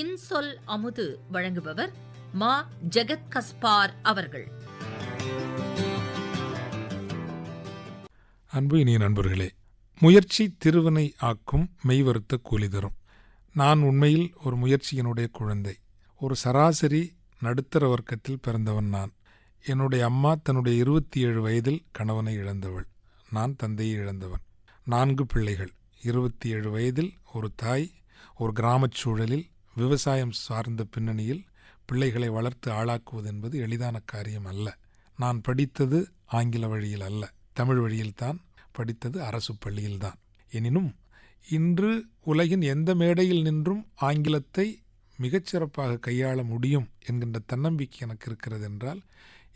இன்சொல் அமுது வழங்குபவர் மா ஜெகத் கஸ்பார் அவர்கள். அன்பு இனிய நண்பர்களே முயற்சி திருவினை ஆக்கும் மெய்வருத்த கூலி தரும். நான் உண்மையில் ஒரு முயற்சியினுடைய குழந்தை. ஒரு சராசரி நடுத்தர வர்க்கத்தில் பிறந்தவன் நான். என்னுடைய அம்மா தன்னுடைய இருபத்தி ஏழு வயதில் கணவனை இழந்தவள். நான் தந்தையை இழந்தவன். நான்கு பிள்ளைகள். இருபத்தி ஏழு வயதில் ஒரு தாய் ஒரு கிராமச் சூழலில் விவசாயம் சார்ந்த பின்னணியில் பிள்ளைகளை வளர்த்து ஆளாக்குவது என்பது எளிதான காரியம் அல்ல. நான் படித்தது ஆங்கில வழியில் அல்ல. தமிழ் வழியில்தான் படித்தது அரசு பள்ளியில்தான் எனினும் இன்று உலகின் எந்த மேடையில் நின்றும் ஆங்கிலத்தை மிகச்சிறப்பாக கையாள முடியும் என்கின்ற தன்னம்பிக்கை எனக்கு இருக்கிறது என்றால்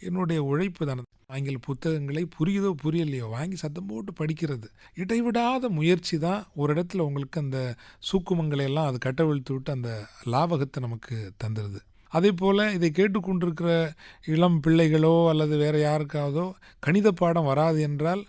என்னுடைய உழைப்பு தான். ஆங்கில புத்தகங்களை புரியுதோ புரியலையோ வாங்கி சத்தம் போட்டு படிக்கிறது. இடைவிடாத முயற்சி தான் ஒரு இடத்துல உங்களுக்கு அந்த சூக்குமங்களை எல்லாம் அது கட்டவிழ்த்து விட்டு அந்த லாபகத்தை நமக்கு தந்துடுது அதே போல் இதை கேட்டுக்கொண்டிருக்கிற இளம் பிள்ளைகளோ அல்லது வேறு யாருக்காவதோ கணித பாடம் வராது என்றால்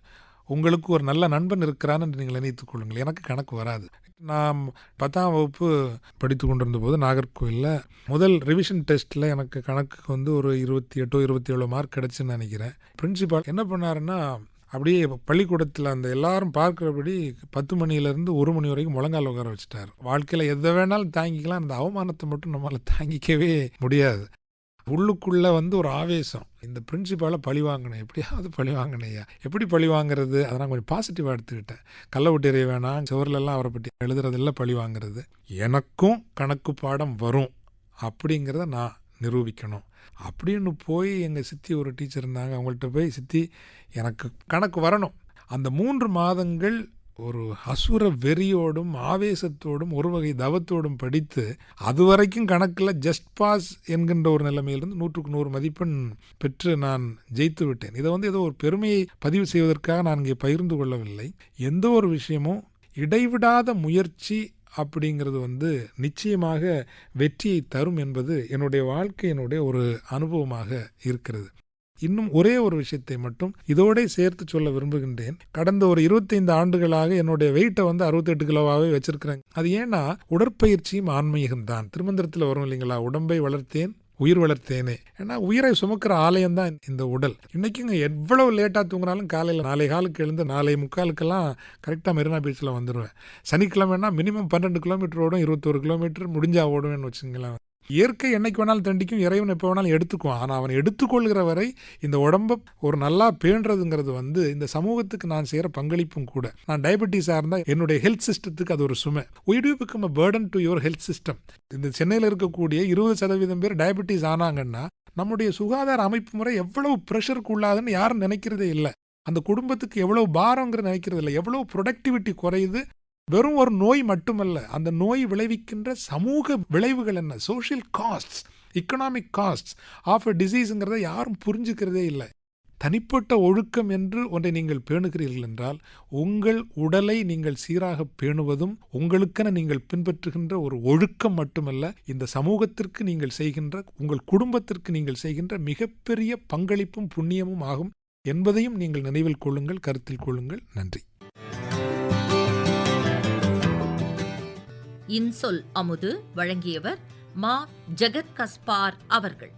உங்களுக்கு ஒரு நல்ல நண்பன் இருக்கிறான்னு நீங்கள் நினைத்துக் கொள்ளுங்கள். எனக்கு கணக்கு வராது. நான் பத்தாம் வகுப்பு படித்து கொண்டிருந்த போது நாகர்கோவிலில் முதல் ரிவிஷன் டெஸ்ட்டில் எனக்கு கணக்குக்கு வந்து ஒரு இருபத்தி எட்டோ இருபத்தி ஏழோ மார்க் கிடச்சுன்னு நினைக்கிறேன். பிரின்சிபால் என்ன பண்ணாருன்னா அப்படியே பள்ளிக்கூடத்தில் அந்த எல்லாரும் பார்க்குறபடி பத்து மணிலேருந்து ஒரு மணி வரைக்கும் முழங்கால் உட்கார வச்சுட்டார். வாழ்க்கையில் எதை வேணாலும் தாங்கிக்கலாம். அந்த அவமானத்தை மட்டும் நம்மளால் தாங்கிக்கவே முடியாது. உள்ளுக்குள்ளே வந்து ஒரு ஆவேசம். இந்த பிரின்சிபாலை பழி வாங்கினேன். எப்படியாவது பழி வாங்கினையா எப்படி பழி வாங்குறது? அதை நான் கொஞ்சம் பாசிட்டிவாக எடுத்துக்கிட்டேன். கள்ள விட்டு வேணாம் சுவர்லெல்லாம் அவரை பற்றி எழுதுறதில்ல பழி வாங்குறது. எனக்கும் கணக்கு பாடம் வரும் அப்படிங்கிறத நான் நிரூபிக்கணும். அப்படின்னு போய் எங்கள் சித்தி ஒரு டீச்சர் இருந்தாங்க. அவங்கள்ட்ட போய் சித்தி எனக்கு கணக்கு வரணும். அந்த மூன்று மாதங்கள் ஒரு அசுர வெறியோடும் ஆவேசத்தோடும் ஒரு வகை தவத்தோடும் படித்து அது வரைக்கும் கணக்கில் ஜஸ்ட் பாஸ் என்கின்ற ஒரு நிலைமையிலிருந்து நூற்றுக்கு நூறு மதிப்பெண் பெற்று நான் ஜெயித்து விட்டேன். இதை வந்து ஏதோ ஒரு பெருமையை பதிவு செய்வதற்காக நான் இங்கே பகிர்ந்து கொள்ளவில்லை. எந்த ஒரு விஷயமும் இடைவிடாத முயற்சி அப்படிங்கிறது வந்து நிச்சயமாக வெற்றியை தரும் என்பது என்னுடைய வாழ்க்கையினுடைய ஒரு அனுபவமாக இருக்கிறது. இன்னும் ஒரே ஒரு விஷயத்தை மட்டும் இதோட சேர்த்து சொல்ல விரும்புகின்றேன். கடந்த ஒரு இருபத்தைந்து ஆண்டுகளாக என்னுடைய வெயிட்டை வந்து அறுபத்தெட்டு கிலோவாகவே வச்சிருக்கிறேன். அது ஏன்னா உடற்பயிற்சியும் ஆன்மீகம் தான். திருமந்திரத்தில் வரும் இல்லைங்களா? உடம்பை வளர்த்தேன் உயிர் வளர்த்தேனே. ஏன்னா உயிரை சுமக்கிற ஆலயம் தான் இந்த உடல். இன்னைக்குங்க எவ்வளவு லேட்டாக தூங்கினாலும் காலையில் நாளை காலுக்கு எழுந்து நாளை முக்காலுக்கெல்லாம் கரெக்டாக மெரினா பீச்சில் வந்துடுவேன் சனிக்கிழமைனா மினிமம் பன்னெண்டு கிலோமீட்டர் ஓடும் இருபத்தோரு கிலோமீட்டர் முடிஞ்சா ஓடுவேன்னு வச்சுங்களேன் இயற்கை என்னைக்கு வேணாலும் தண்டிக்கும் இறைவன் எப்போ வேணாலும் எடுத்துக்குவான். ஆனால் அவன் எடுத்துக்கொள்கிற வரை இந்த உடம்பை ஒரு நல்லா பேணுறதுங்கிறது வந்து இந்த சமூகத்துக்கு நான் செய்கிற பங்களிப்பும் கூட. நான் டயபெட்டிஸாக இருந்தால் என்னுடைய ஹெல்த் சிஸ்டத்துக்கு அது ஒரு சுமை. Why to become a burden to your health system இந்த சென்னையில் இருக்கக்கூடிய இருபது சதவீதம் பேர் டயபெட்டிஸ் ஆனாங்கன்னா நம்முடைய சுகாதார அமைப்பு முறை எவ்வளவு ப்ரெஷருக்கு உள்ளாதுன்னு யாரும் நினைக்கிறதே இல்லை. அந்த குடும்பத்துக்கு எவ்வளோ பாரங்கிற நினைக்கிறது இல்லை எவ்வளோ ப்ரொடக்டிவிட்டி குறையுது வெறும் ஒரு நோய் மட்டுமல்ல அந்த நோய் விளைவிக்கின்ற சமூக விளைவுகள் என்ன? Social costs economic costs of a டிசீஸுங்கிறத யாரும் புரிஞ்சுக்கிறதே இல்லை. தனிப்பட்ட ஒழுக்கம் என்று ஒன்றை நீங்கள் பேணுகிறீர்கள் என்றால் உங்கள் உடலை நீங்கள் சீராக பேணுவதும் உங்களுக்கென நீங்கள் பின்பற்றுகின்ற ஒரு ஒழுக்கம் மட்டுமல்ல இந்த சமூகத்திற்கு நீங்கள் செய்கின்ற உங்கள் குடும்பத்திற்கு நீங்கள் செய்கின்ற மிகப்பெரிய பங்களிப்பும் புண்ணியமும் ஆகும் என்பதையும் நீங்கள் நினைவில் கொள்ளுங்கள் கருத்தில் கொள்ளுங்கள். நன்றி. இன்சொல் அமுது வழங்கியவர் மா ஜெகத் கஸ்பார் அவர்கள்.